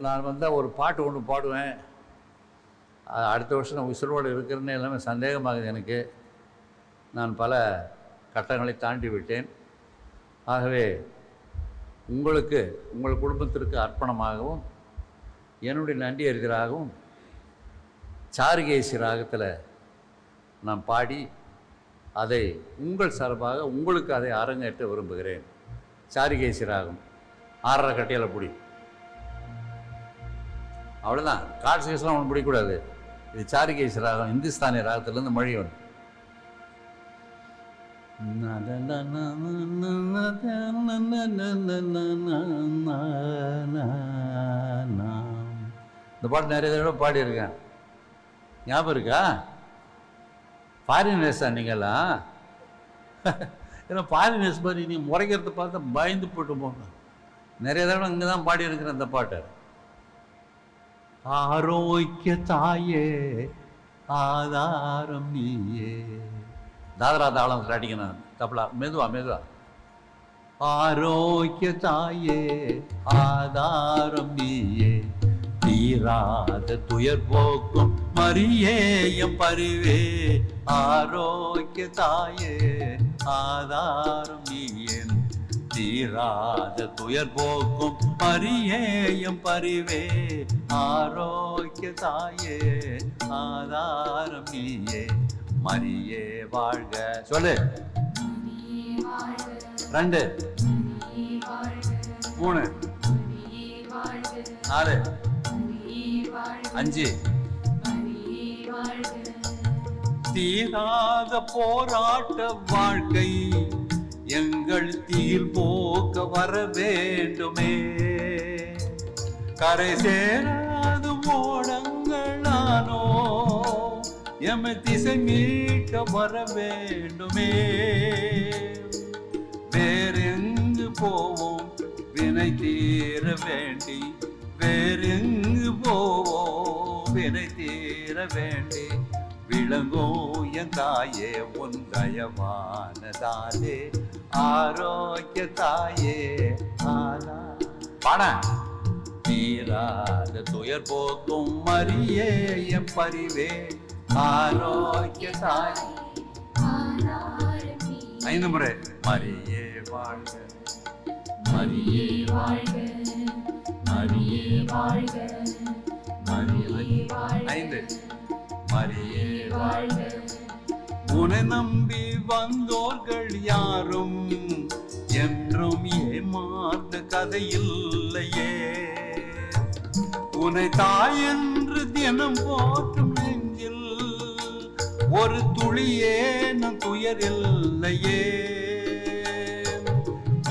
நான் வந்தால் ஒரு பாட்டு ஒன்று பாடுவேன். அடுத்த வருஷம் நான் உசுரோடு இருக்கிறேன்னு எல்லாமே சந்தேகமாகுது எனக்கு. நான் பல கட்டங்களை தாண்டி விட்டேன். ஆகவே உங்களுக்கு உங்கள் குடும்பத்திற்கு அர்ப்பணமாகவும் என்னுடைய நன்றி அறிதலாகவும் சாருகேசி ராகத்தில் நான் பாடி அதை உங்கள் சார்பாக உங்களுக்கு அதை அரங்கேற்ற விரும்புகிறேன். சாருகேசி ராகம். ஆறரை கட்டையில் பிடி. அவ்வளோதான் கார்டு கேஸ்லாம் ஒன்றும் பிடிக்கக்கூடாது இது சாருகேசி ராகம் இந்துஸ்தானி ராகத்துலேருந்து மொழி ஒன்று இந்த பாட்டு நிறைய தடவை பாடியிருக்கேன் ஞாபகம் இருக்கா ஃபாரினர்ஸா நீங்களாம் ஏன்னா ஃபாரினர்ஸ் மாதிரி நீ முறைக்கிறத பார்த்தா பயந்து போட்டு போங்க நிறைய தடவை இங்கே தான் பாடியிருக்கிறேன் இந்த பாட்டை ஆரோக்கிய தாயே ஆதாரம் நீயே. தாதரா தாளம் அடிக்கணும் தப்பலா மெதுவா மெதுவா. ஆரோக்கிய தாயே ஆதாரம் நீயே. தீராத துயர் போக்கும் மரியேயம் பரிவே. ஆரோக்கிய தாயே ஆதாரம் நீயே. தீராத துயர் போக்கும் பரியேயம் பரிவே. ஆரோக்கிய தாயே ஆதாரம் நீயே. மரியே வாழ்க. சொல்லு. ரெண்டு. மூணு. நாலு. அஞ்சு. தீராத போராட்ட வாழ்க்கை. எங்கள் தீர் போக்க வர வேண்டுமே. கரை சேராது ஓடங்களானோ எம திசை மீட்க வர வேண்டுமே. வேறெங்கு போவோம்? வினை தீர வேண்டி. வேறெங்கு போவோம்? வினை தீர வேண்டி. விளங்கும் என் தாயே உன் தயவானதாலே. ஆரோக்கிய தாயே ஆனா பாட தீராத துயர் போக்கும் மரியே என் பரிவே. ஆரோக்கிய தாய் ஐந்து முறை. மரியே வாழ்க. மரியே வாழ்க. மரியே வாழ்க. மரியே ஐந்து. மரியே வாழ்க. உன்னை நம்பி வந்தோர்கள் யாரும் என்றும் ஏமாந்த கதையில்லையே உன்னை தாய் என்று தினம் போற்றும் நெஞ்சில் ஒரு துளியே நம் துயர் இல்லையே.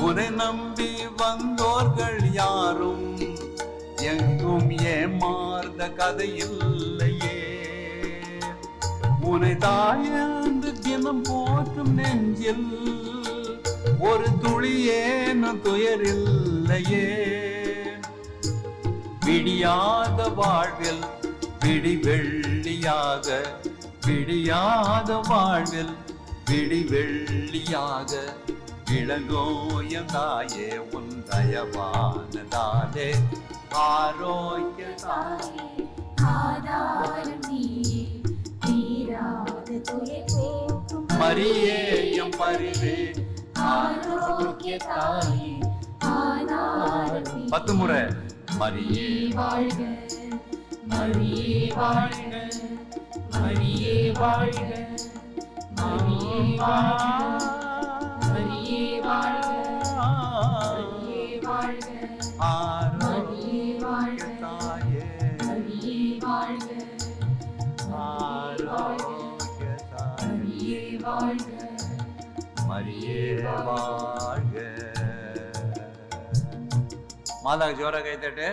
உன்னை நம்பி வந்தோர்கள் யாரும் எங்கும் ஏமாந்த கதை இல்லையே. உனை தாயன் நெஞ்சில் ஒரு துளியே நம் துயரில்லையே. விடியாத வாழ்வில் விடி வெள்ளியாக விடியாத வாழ்வில் விடி வெள்ளியாக. விளங்கோயம் தாயே உன் தயவானதாலே ஆரோக்கிய தாயே. ஆதாரம் நீயே தீராத துயர் போக்கும் மரியேயம் பரிவே ஆரோக்கிய தாயே. பத்து முறை. மரியே வாழ்க மரியே வாழ்க மரியே வாழ்க மரியே வாழ்க மரியே வாழ்க மரியே வாழ்க ஆரோக்கிய தாயே மரியே வாழ்க ஆரோக்கிய தாயே மரியே வாழ்க. மரியே வாழ்க. மாதாக்கு ஜோரா கை தட்டு.